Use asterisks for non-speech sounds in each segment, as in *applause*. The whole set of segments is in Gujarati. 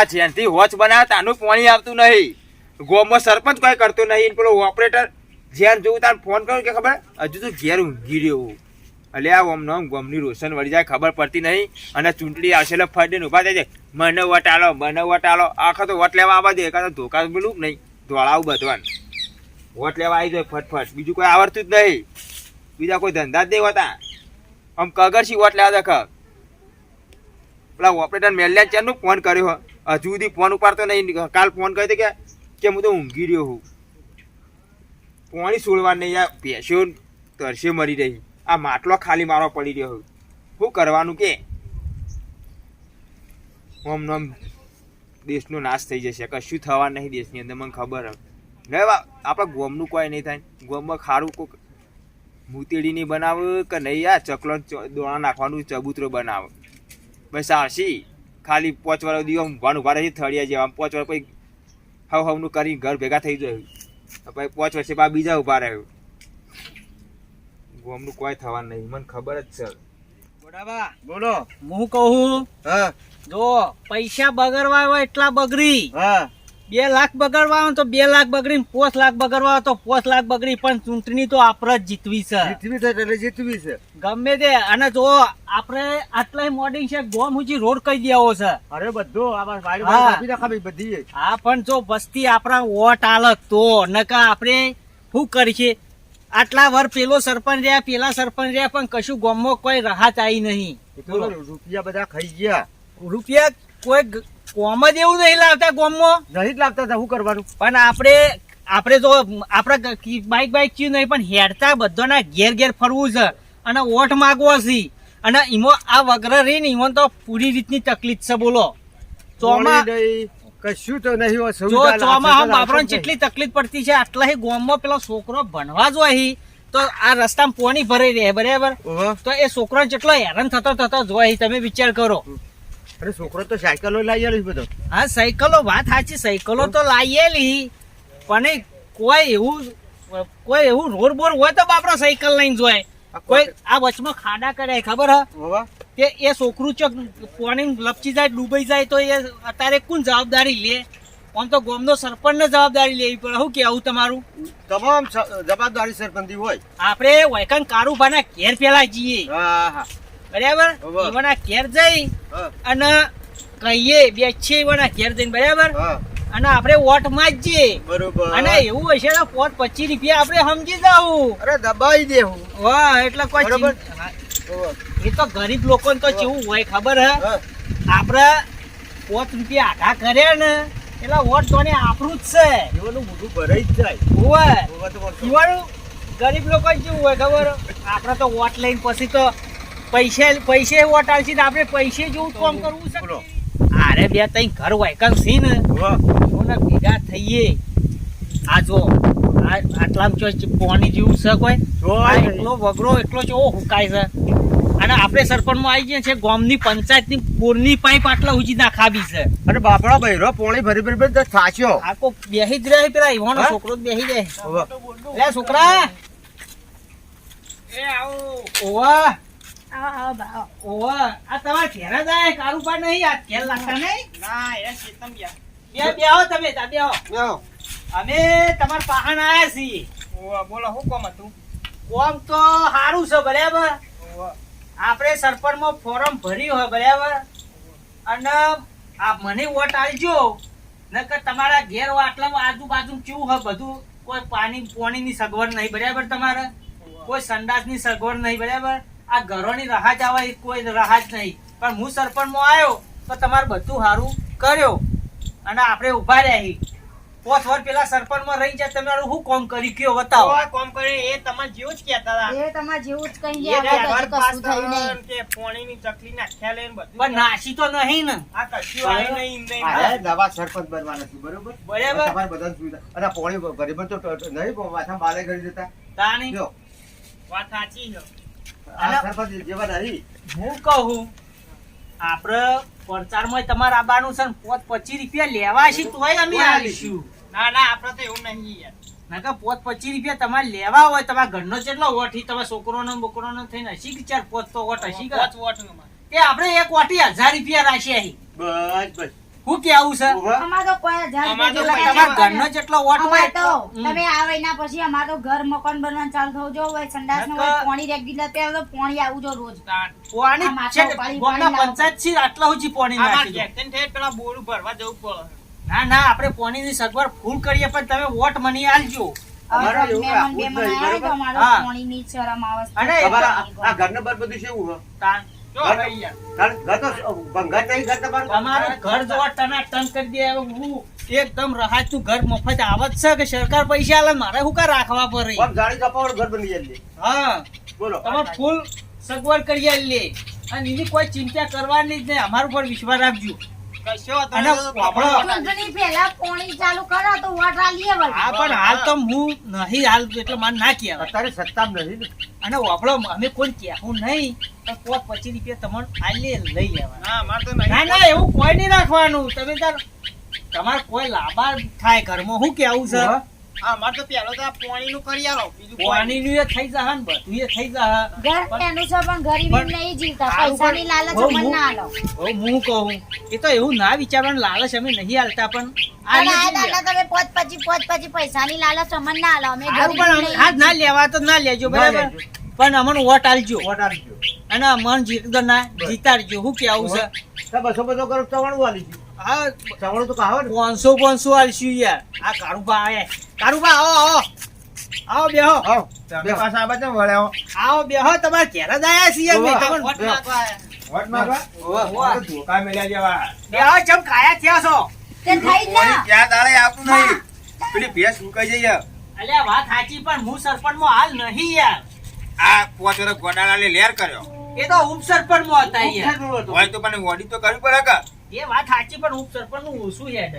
આ જેનથી હોચ બનાવે તાનું પાણી આવતું નહીં. ગોમો સરપંચ કોઈ કરતો નહીં. પેલો ઓપરેટર જ્યાં જોઉં તાર ફોન કર્યો કે ખબર? હજુ તો ઘેર ઊંઘી રહ્યો. એટલે આ ઓમ નોમ ગોમની રોશન વળી જાય, ખબર પડતી નહીં. અને ચૂંટણી આવશે એટલે ફરીને ઊભા થાય છે. મને વટાલો મને વટ આલો. આખો તો વટ લેવા આવવા દે. એકાદ તો ધોકા પેલું નહીં. ધોળાવું બધવાન. વોટ લેવા આવી જાય ફટફટ. બીજું કોઈ આવડતું જ નહીં. બીજા કોઈ ધંધા જ નહીં હોતા. આમ કગરસી વોટ લેવા દેખ. પેલા ઓપરેટર મેલ્યા ચારનું ફોન કર્યો. હજુ સુધી ફોન ઉપાડતો નહીં. કાલ ફોન કર્યો કે કે હું તો ઊંઘી રહ્યો હું પાણી છોડવા નહીં આ ભેંસો તરસે મરી રહી. આ માટલો ખાલી મારો પડી રહ્યો હું શું કરવાનું કે? ઓમ નોમ દેશનો નાશ થઈ જશે. કશું થવા નહીં દેશની અંદર, મને ખબર હવે આપણા ગોમનું કોઈ નહીં થાય. ગોમમાં ખારું કોઈક મૂતેડી નહીં બનાવે કે નહીં આ ચકલો દોણા નાખવાનું, ચબૂતરો બનાવે. બસ આવશી ખાલી પાંચ વાળો દિવસ ઊંઘવાનું ઊભા રહી થળિયા જેવા. આમ પાંચ વાર પછી હવ હવનું કરી ઘર ભેગા થઈ જાય. પછી પાંચ વર્ષે બા બીજા ઊભા રહ્યું ગોમનું કોઈ થવાનું નહીં. મને ખબર જ છે. બરાબર બોલો. હું કહું હા. જો પૈસા બગડવા હોય એટલા બગડી. હા. બે લાખ બગડવા તો બે લાખ બગડી પોસ લાખ બગડવા તો પોસ લાખ બગડી પણ ચૂંટણી તો આપણે જ જીતવી છે. જીતવી છે એટલે જીતવી છે. ગમે તે અને જો આપણે આટલા મોડિંગ છે ગોમ હુજી રોડ કહી દેવો છે. અરે બધું બધી હા. પણ જો વસ્તી આપણા વોટ આલક તો નકા આપણે શું કરીએ? આટલા વર પેલો સરપંચ રહ્યા પેલા સરપંચ રહ્યા પણ કશું ગોમમાં કોઈ રાહત આવી નહીં. રૂપિયા બધા ખાઈ ગયા. રૂપિયા કોઈ કોમ જ એવું નહીં લાવતા ગોમમાં? નહીં જ હતા શું કરવાનું? પણ આપણે આપણે જો આપણા બાઈક બાઈક ચીજ નહીં પણ હેડતા બધાના ઘેર ઘેર ફરવું છે. અને ઓઠ માગવો છે. અને ઈમો આ વગર રહી ને ઈમો તો પૂરી રીતની તકલીફ છે બોલો. ચોમા કશું તો નહીં જો ચોમા જેટલી તકલીફ પડતી છે આટલા ગામમાં પેલો છોકરો ભણવા જો અહીં તો આ રસ્તામાં પોણી ભરાઈ રહે બરાબર? તો એ છોકરો જેટલો હેરાન થતો થતો જોઈ તમે વિચાર કરો. અરે છોકરો તો સાયકલો લઈ આવેલો બધો. હા સાયકલો વાત સાચી સાયકલો તો લાયેલી. પણ કોઈ એવું કોઈ એવું રોડ બોર હોય તો બાપરો સાયકલ લઈને જોય. કોઈ આ વચમાં ખાડા કર્યા ખબર હા. કે એ છોકરું ચોક પાણી લપચી જાય ડૂબાઈ જાય તો એ અત્યારે કોણ જવાબદારી લે? આમ તો ગોમનો સરપંચ જવાબદારી લેવી પડે. શું કેવું તમારું? તમામ જવાબદારી સરપંચ હોય. આપણે વૈકન કારુભાના ઘેર પેલા જઈએ. હા હા. બરાબર. એવાના ઘેર જઈ અને કહીએ બેસીએ એવાના ઘેર જઈને બરાબર? અને આપણે વોટ માજીએ બરોબર. અને એવું હશે ને પોત પચીસ રૂપિયા આપણે સમજી જાવું અરે દબાઈ દેવું. વાહ એટલે કોઈ. એ તો ગરીબ લોકો તો કેવું હોય ખબર હે? આપણે પોત રૂપિયા આઘા કર્યા ને એટલે વોટ તો ને આપણું જ છે. એવાનું મોઢું ભરાઈ જ જાય. હોય. ઈવાનું ગરીબ લોકો કેવું હોય ખબર? આપણે તો વોટ લઈને પછી તો પૈસે પૈસે વટાવશે ને આપણે પૈસે જેવું કામ કરવું છે. અરે બે તઈ ઘર વાયકન છે ને. ઓને ભેગા થઈએ. આ જો આ ચો પાણી જેવું છે કોઈ. જો આ આ એટલો વગરો એટલો ચો હુકાય છે. અને આપણે સરપંચમાં આવી ગયા છે ગામની પંચાયતની બોરની પાઇપ આટલા ઉજી નાખાવી છે. અને બાપડા બૈરો પોણી ભરી ભરી ભરી તો થાચ્યો. આખો કો બેહી જ રહે પેલા ઈવાનો છોકરો જ બેહી રહે. લે છોકરા. એ આવો. ઓવા. ઓવા આ તમારા ઘેર જાય કારુપા નહીં આ ઘેર લાગતા નહીં? ના એ ગયા. બે બેહો તમે તા બેહો લ્યો. અમે તમારા પાહણ આયા છીએ. બોલો શું કોમ હતું? કોમ તો સારું છે બરાબર. આપણે સરપંચમાં ફોર્મ ભર્યું હોય બરાબર. અને આ મને વોટ આલજો નકર તમારા ઘેર આટલામાં આજુબાજુ કેવું હોય બધું? કોઈ પાણી પાણીની સગવડ નહીં બરાબર તમારે? કોઈ સંડાસની સગવડ નહીં બરાબર? આ ઘરોની રાહ જ આવે કોઈ રાહ જ નહીં. પણ હું સરપંચમાં આવ્યો તો તમારે બધું સારું કર્યો. અને આપણે ઊભા રહ્યા પોચ વર પેલા સરપંચમાં રહી જાય તમારું શું કોમ કરી કયો બતાવો? કોમ કરે? એ તમારે જેવું જ કહેતા હતા. એ તમારે જેવું જ કહી ગયા ઘર પાસ કશું થયું નહીં. કે પોણીની ચકલી નાખ્યા લઈને બધું પણ નાસી તો નહીં ને. આ કશું આવી નહીં એમ નહીં. આ નવા સરપંચ બનવાના છે બરોબર? બરાબર. તમારે બધા સુવિધા. અને પોણી ગરીબન તો નહીં માથા બાલે કરી દેતા તાણી. લ્યો. વાત સાચી છે. હું કહું આપણે પ્રચારમાં તમારે આવવાનું છે પોત પચીસ રૂપિયા લેવા છે તોય અમે આવીશું. ના ના આપડે તો એવું નહીં યાર. નકર પોત પચીસ રૂપિયા તમારે લેવા હોય તમારા ઘરનો કેટલો વોટ તમે છોકરોનો બોકરોનો થઈને હસી ચાર પોત તો વોટ હસી ગયા. તે આપણે એક વોટી હજાર રૂપિયા રાખીએ બસ બસ. શું કેવું છે? ઊભા. તો કોઈ જાત અમારે તો જેટલા તમારા ઘરનો જેટલો વોટ હોય. તો તમે આવે એના પછી અમારે તો ઘર મકાન બનવાનું ચાલુ થવું જો હોય સંડાસનું પાણી રેગ્યુલર ત્યાં તો પાણી આવું જો રોજ. પાણી છે ગામના પાણી પંચાયત છે આટલા સુધી પોણી નાખી દો. ના ના આપણે પોણીની સગવડ ફૂલ કરીએ પણ તમે વોટ મની આલજો હા. ઘરનું બર બધું કેવું એકદમ રહાતું ઘર મફત આવત છે કે સરકાર પૈસા આલે? મારે હું કા રાખવા પડે? આમ જાળી ઘર બની જાય હા. બોલો. તમે ફૂલ સગવડ કરી આલી અને એની કોઈ ચિંતા કરવાની જ નહીં. અમારા ઉપર વિશ્વાસ રાખજો. અને વાપરો. ચૂંટણી પહેલા પાણી ચાલુ કરો તો વોટ આલીએ વળી. હા પણ હાલ તો હું નહીં હાલ એટલે મારે ના કહેવાય. અત્યારે સત્તા નથી ને. અને વાપડો અમે કોઈ કહેવું નહીં તો પોત પચીસ રૂપિયા તમારે આલી લઈ લેવાના. ના ના એવું કોઈ નહીં રાખવાનું. તમે તાર તમારે કોઈ લાભાર થાય ઘરમાં. શું કેવું છે હા. પાણીનું એ થઈ જા ને બધું એ થઈ જા ઘર એનું છે પણ ગરીબી પણ- નહીં જીવતા. પૈસા ની પણ- લાલચ અમને ના આલો હવે હું કહું એ તો એવું ના વિચારવાનું લાલચ અમે નહીં હાલતા પણ અમને પણ નહીં. હાથ ના લેવા તો ના લેજો બરાબર? પણ અમને વોટ આલજો વોટ આપજો. અને મન જીત ના જીતાડજો. શું કેવું છે? તો બસો બધો કરો ચવાણું આલી છે. હા ચવાણું તો કહાવત ને. પાંચસો પાંચસો આલશું યાર આ કારુબા આવે કારુબા આવો આવો આવો બેહો આવો. તમે પાછા આ બાજુ વળ્યા. આવો બેહો તમારે ઘેર જ આયા છીએ અમે. તમને વોટ આયા. વોટ માંગવા? તો ધોકા મેલ્યા જેવા. બેહો ચમ કાયા થયા છો તે થઈ જ ના ક્યાં દાડે આવતું નહીં. પેલી ભેંસ જઈ જઈએ. અલ્યા વાત સાચી પણ હું સરપંચમાં હાલ નહીં યાર આ પોચરો વર્ષ ગોડાલાલે લેર કર્યો એ તો ઉપસરપંચમાં હતા યાર ઉપસરપંચ હતો. હોય તો મને ઓડી તો કરવી પડે કે એ વાત સાચી પણ ઉપસરપંચનું ઓછું હેડ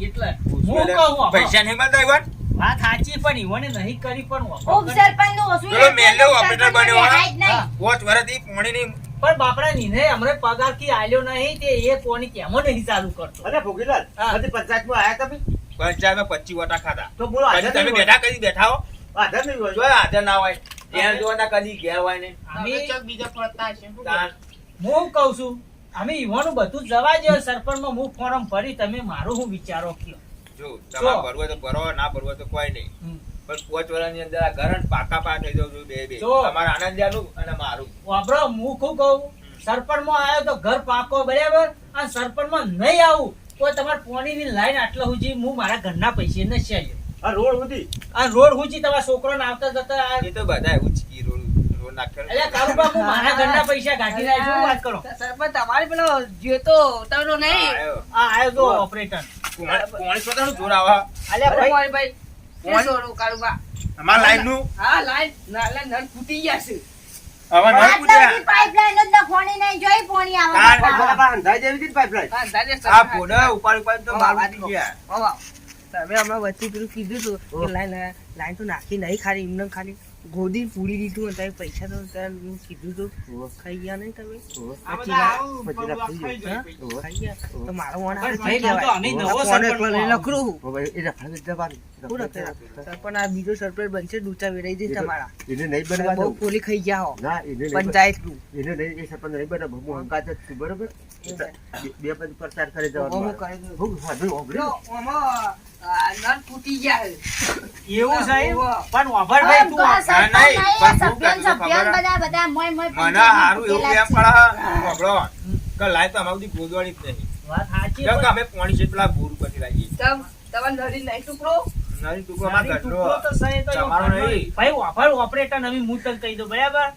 એટલે હું કહું પૈસા નહીં મળતા ઈવન? વાત સાચી પણ ઈવોને નહીં કરી પણ ઉપસરપંચનું ઓછું પેલો એટલે ઓપરેટર બન્યો માં હા. દેખાય જ નહીં. પણ બાપડા નીને હમણાં પગારથી આલ્યો નહીં તે એ કોની કેમો નહીં ચાલુ કરતો અરે ભોગીલાલ, હજી પંચાયતમાં આયા તમે? પંચાયતમાં પચી વટા ખાધા તો બોલો આજે તમે બેઠા કરી બેઠા હો આધાર હાજર નહીં હોય. જો આધાર ના હોય ત્યાં જોવાના કદી ગયા હોય ને અમે તાન. હું કઉ છું અમે ઈવાનું બધું જવા દો સરપંચમાં હું ફોરમ ભરી તમે મારું હું વિચારો કયો? જો તમારે ભરવો તો ભરો ના ભરવો તો કોઈ નહીં. પણ પાંચ વર્ષની અંદર આ ઘર પાકા પાક થઈ જવું બે બે. જો. તમારા આનંદિયાનું અને મારું. વાપરો હું શું કહું? સરપંચમાં આવ્યો તો ઘર પાકો બરાબર? અને સરપંચમાં નહીં આવું તો તમારે પોણીની લાઈન આટલા સુધી હું મારા ઘરના પૈસે નથી આવ્યો આ રોડ સુધી. આ રોડ સુધી તમારા છોકરાને આવતા જતા આ એ તો બધા ઉચકી રોડ. *laughs* મારા ઘરના પૈસા કાઢી રહ્યા વાત કરો? સરપંચ તમારે પેલો જોતો ઉતાવળો નહીં. આ આવ્યો તો ઓપરેટર કોણ- કોણ પોતાનું જોર આવા. ભાઈ ભાઈ ભાઈ કોણ? સોનું કાળુબા અમારા લાઈનનું હા લાઈન નાલા નળ ફૂટી ગયા છે. હવે નહીં આટલા પૂછ્યા. જ નખવાની નહીં, જોઈ પોણી આવે તાર તો આ બા અંધાઈ જેવી હતી ને pipeline. હા દાદા આ પોડા ઉપાડ ઉપાડ તો વાહ, મારું ગયા. વાહ, વાહ. તમે હમણાં વચ્ચે પેલું કીધું હતું કે લાઈન લાઈન તો નાખી નહીં ખાલી એમને ખાલી ગોદી પૂરી દીધું અને પૈસા તો ત્યારે કીધું તો ખાઈ ગયા નહીં તમે. પછી રાખી ગયું. તો મારો વાણ પણ થઈ જવાય. લખરું. એ રખડે. સરપંચ આ બીજો સરપ્રાઈઝ બનશે ડૂચા વેરાઈ દે તમારા. એને નહીં બનવા બહુ. પોલી ખાઈ ગયા હો. ના, એને નહીં બન- એને નહીં, એ સરપંચ નહીં બને. હું હંકાત જ છું, બરોબર? બે- પદ પછી પ્રચાર કરી જવાનું હું કરી દઉં. હું સાધુ? તો નળ ફૂટી ગયા એવું સાહેબ પણ ભાઈ તું ના, સરપંચ પેલા ઓપરેટર નવી હું તને કહી દઉં બરાબર?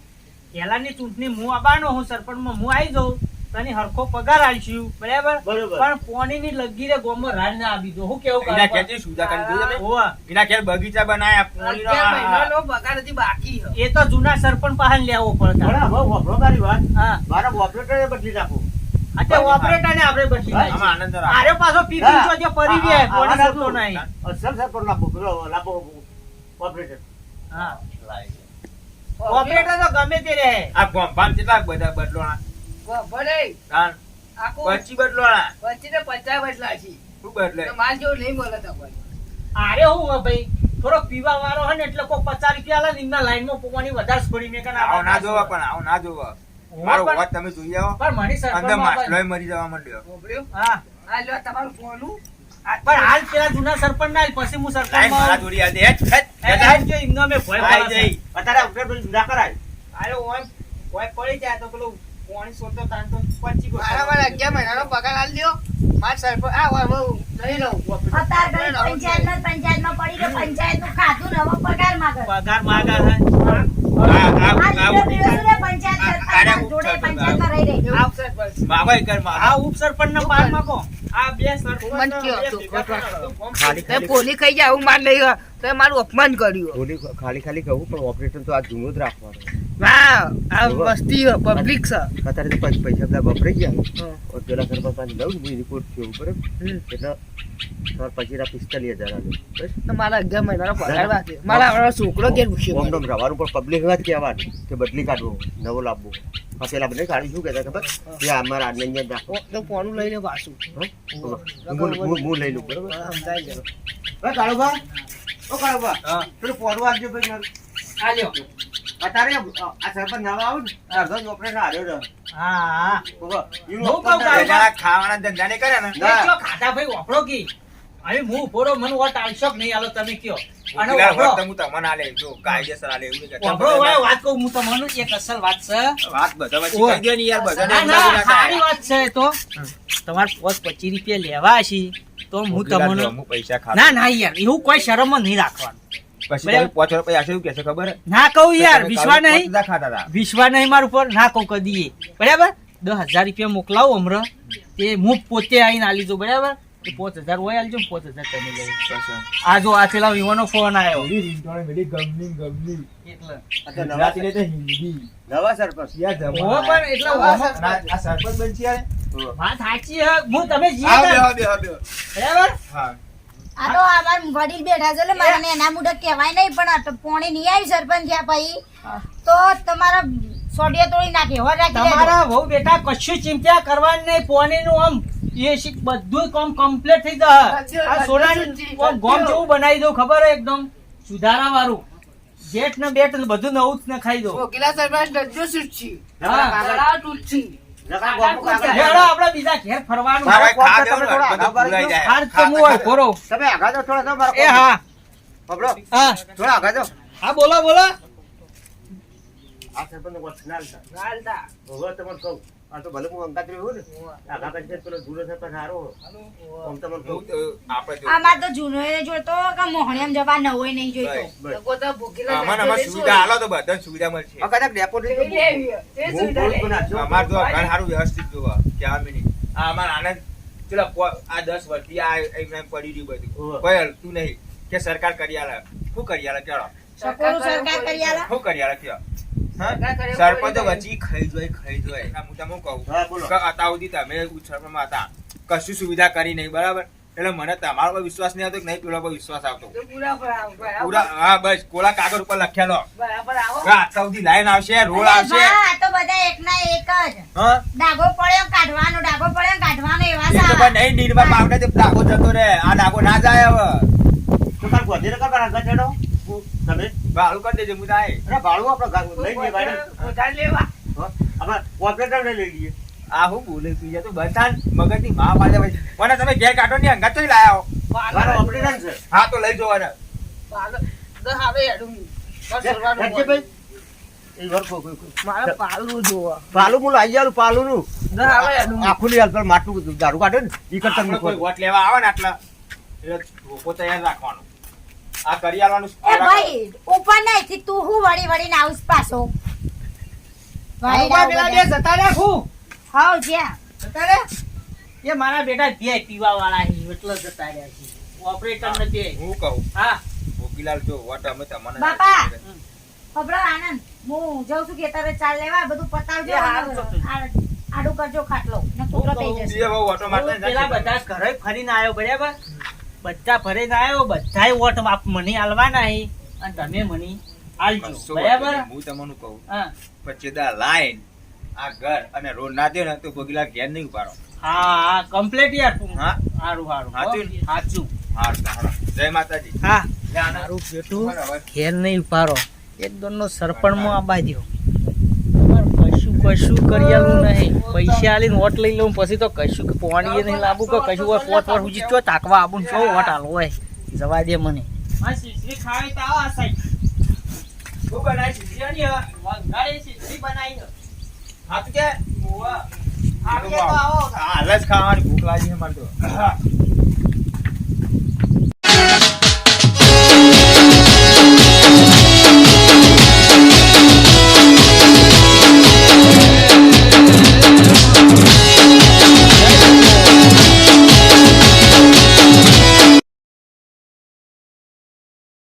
પહેલાની ચૂંટણી હું આવવાનો હું સરપંચમાં હું આવી જાઉં. તને હરખો પગાર આલશું બરાબર? બરોબર. પણ પોણીની લગીરે ગોમમાં રાજ ના આપી દો. હું કેવું એના કામ સુધા કરી દીધું તમે? હોવા. એના ઘેર બગીચા બનાયા પોણીનો અગિયાર પગાર હજી બાકી એ તો જૂના સરપંચ પાસે લેવો પડતા. બરાબર, હવે હોંભળો વાત. હા. મારા ઓપરેટરે બદલી નાખો. અત્યારે ઓપરેટર ને આપણે બદલી હા, આનંદ આરે પાછો પીપી જો જે ગયા આ- પોણી નહીં. અસલ સરપંચ ઓપરેટર. હા. ઓપરેટર તો ગમે તે રહે. આ ગોંભાન કેટલા બધા બદલોણા તાન આખું પચી બદલોણા પચાસ બચલા છે. શું બદલે? માલ જેવું નહીં મળે તમને. આરે હું હે ભાઈ થોડો પીવા વાળો હે ને એટલે કોઈ પચાસ રૂપિયા આલે ને લાઈનમાં પોવાની વધારે પડી. મેં કને આવો ના જોવા પણ આવો ના જોવા. મારો વાત તમે જોઈ આવો. પણ મારી અંદર સરપંચમાં મરી જવા માંડ્યો. હા. આ લ્યો તમારું ફોનું પણ હાલ પેલા જૂના સરપંચ ના પછી હું સરપંચમાં જોડી આ દે હેટ, હેટ, હેટ. જો એમનો અમે ભય આઈ જઈ. અત્યારે upgrade બધું કરાય. આયો ઓય ઓય પડી જાય તો પેલું પોણી સોતો તાન તો પચી ગયો. મારા મારા અગિયાર મહિનાનો પગાર આલી દ્યો. માર સરપંચ આ હોય લઈ લઉં. પંચાયતમાં પડી ગયો. પંચાયતનું ખાધું પગાર માંગે. પગાર માગા હે. છે ને પંચાયત પંચાયતમાં તો ખાલી ખાલી કહું પણ ઓપરેશન તો આ જૂનું જ રાખવાનું. હા આ વસ્તી પબ્લિક છે. અત્યારે તો પૈસા બધા વપરાઈ ગયા. ઓર પેલા સરપંચ પાસે લઉં ને રિપોર્ટ થયો બરાબર? હમ. એટલે તમારે પચીના પિસ્તાલીસ હજાર આલે. મારા અગિયાર મહિનાનો પગાર બાકી મારા હમણાં છોકરો ઘેર પૂછ્યો ઓમ નોમ રવાનું પણ પબ્લિક વાત કહેવાનું કે બદલી કાઢવો નવો લાવવો. પછી બધે કાઢી શું કહેતા ખબર? કે અમારા આને અહીંયા રાખો તો ફોન લઈને વાસું પાછું. હું- લઈ લઉં બરાબર? સમજાઈ ગયો. કાળુભા. ઓ કાળુભા. હા. પેલું પોરવા આપજો ભાઈ મારું. અત્યારે આ આ સરપંચ નવા આવું ને. અડધો જ ઓપરેશન હાર્યો હા હા. બાબા, એનું બહુ ઓપરેશન કહું ના કાળુભા. જરા ખાવાના ધંધા નહીં કરે ને? ના. એ કયો ખાધા ભાઈ વાપરો કી? હવે હું ફોડો મને વોટ આલશો કે નહીં? આલો તમે કયો. અને પેલા હું તમને આલે, જો કાયદેસર આલે, એવું કે વાપરો ભાઈ વાત કહું હું તમને એક અસલ વાત છે. વાત બધા વચ્ચે કહી દો ને યાર, બધાને ના એમ લાગે ના ના સારી વાત છે તો. તમારે પોસ પચીસ રૂપિયા લેવા છી. તો હું તમને પૈસા. ના ના યાર એવું કોઈ શરમ નહીં રાખવાનું. પછી તમે પાંચ રૂપિયા આશરે એવું કહેશે ખબર? ના કહું યાર વિશ્વા નહીં. પાંચ ખાતા હતા. વિશ્વા નહીં મારું પર ના કહું કદી બરાબર? દસ હજાર રૂપિયા મોકલાવો હમણાં તે હું પોતે આવીને આલી દઉં બરાબર? પાંચ હજાર હોય આલજો પાંચ હજાર તમે લઈ આ જો આ પેલા વિવાનો ફોન આવ્યો એટલે. નવા તો હિન્દી. નવા સરપંચ. યાર જમા. પણ એટલે આ ઓમાં- આ- આ સરપંચ બનશે યાર? વાત સાચી હું. તમે જીએ આવો, ને, બેહો, બેહો, બેહો. બરાબર? હા. આ તો અમાર વડીલ બેઠા છે એટલે મારે એના મુઢે કહેવાય નહીં પણ આ તો પોણી નહીં આવી સરપંચ થયા પછી. તો તમારા સોડિયા તોડી નાખે હોર રાખી તમારા વહુ બેટા કશું ચિંતા કરવાની નહીં પોણીનું આમ એ શીખ બધું કામ કમ્પ્લીટ થઈ જશે આ સોનાની ગોમ જેવું બનાવી દઉં ખબર હોય એકદમ? સુધારા વાળું જેઠ ને બેઠ ને બધું નવું જ ને ખાઈ દઉં કોકિલા સરપંચ ડજો સુટછી હા. તૂટછી બીજા ઘેર ફરવાનું. તમે થોડા હું હોય ખોરો તમે આગા જાઓ થોડા તો મારા એ હા. પકડો. હા. થોડા આગા જાઓ. હા બોલો બોલો. આ સરપંચ વચનાલ નાલતા ગાલતા તમને કહું. આમ તો જૂનો કે મોહણિયામ જવા નવો નહીં જોઈતો. સુવિધા હાલો તો સુવિધા મળશે. કદાચ તો. અમાર ઘર સારું વ્યવસ્થિત જોવા કે મિનિટ. આ અમાર આનંદ ચલો આ દસ વર્ષથી આ પડી રહ્યું બધું. કોઈ હલતું નહીં કે સરકાર કરી આલે. શું કરી આલે કેળો? સરકાર કરી આલે? શું કરી આલે કયો સરપંચો વચી ખાઈ જોઈ ખાઈ જોઈ હું તમને કહું. કે અત્યાર તમે ઉછળમાં હતા. કશું સુવિધા કરી નહીં બરાબર? એટલે મને તમારો પર વિશ્વાસ નહીં આવતો કે નહીં પેલા પર વિશ્વાસ આવતો. પૂરા પર. પૂરા હા બસ કોલા કાગળ ઉપર લખેલો બરાબર આવો. કે સુધી લાઈન આવશે રોડ આવશે. આ તો બધા એકના એક જ. હા? ડાઘો પડ્યો કાઢવાનો ડાગો પડ્યો કાઢવાનો એવા સા તો. નહીં નીરમાં પાવડે તો ડાઘો જતો રે આ ડાગો ના જાય હવે. તો કાલ ગોધીને કાલ આગા ચડો તમે? ભાડું કરી દેજો હું અરે ભાડું આપણે લઈ જઈએ ભાઈ. લેવા. આપણે ઓપરેટર લઈ લઈએ આ હું બોલે તું યાર તું બતાન મગજની માં પાડે ભાઈ. મને તમે ઘેર કાઢો ની અંગત તો લાયા હો. મારો ઓપરેટર છે. હા તો લઈ જવાના. પાલો દસ હેડું. બસ ભાઈ? આખું દારૂ કાઢે ને ઈ કરતા આટલા રોકો તૈયાર રાખવાનું. આ કરી આલવાનું એ ભાઈ ઉપર નહીં થી તું હું વળી વળીને આવું પાછો? ભાઈ પેલા બે જતા રાખું હાવ જ્યાં. જતા રે એ મારા બેટા બે પીવા વાળા હી એટલે જતા રહ્યા છે. ઓપરેટર ને બે. હું કહું. હા. ભોગીલાલ જો વોટ અમે તમને બાપા. ખબર. આનંદ હું જઉં છું ખેતરે ચાલ લેવા બધું પતાવજો આડું કરજો ખાટલો ને કૂતરો થઈ જશે. હું પેલા બધા ઘરે ફરીને આવ્યો બરાબર? બધા ફરીને આવ્યો બધાય વોટ આપ મને આલવાના છે અને તમે મને આલજો. બરાબર? હું તમને કહું. હા. પછી દા લાઈન આ ઘર અને રોડ ના દે ને તો ભોગીલા ઘેર નહીં ઉપાડો હા હા કમ્પ્લીટ યાર તું. હા? હારું હારું. સાચું ને? સાચું. હારું હારું. જય માતાજી. હા. મારું બેટું ઘેર નહીં ઉપાડો એક દોનનો માં આબા દ્યો તમારે કશું કરિયાલું નહીં. પૈસા આલીને વોટ લઈ લઉં પછી તો કશું કે પોણી નહીં લાવું કે કશું હોય પોટ વાર સુધી ચો તાકવા આવું છો વોટ આલો હોય. જવા દે મને. ખાવાની ભૂખ લાગી ને મારતો તો. *coughs*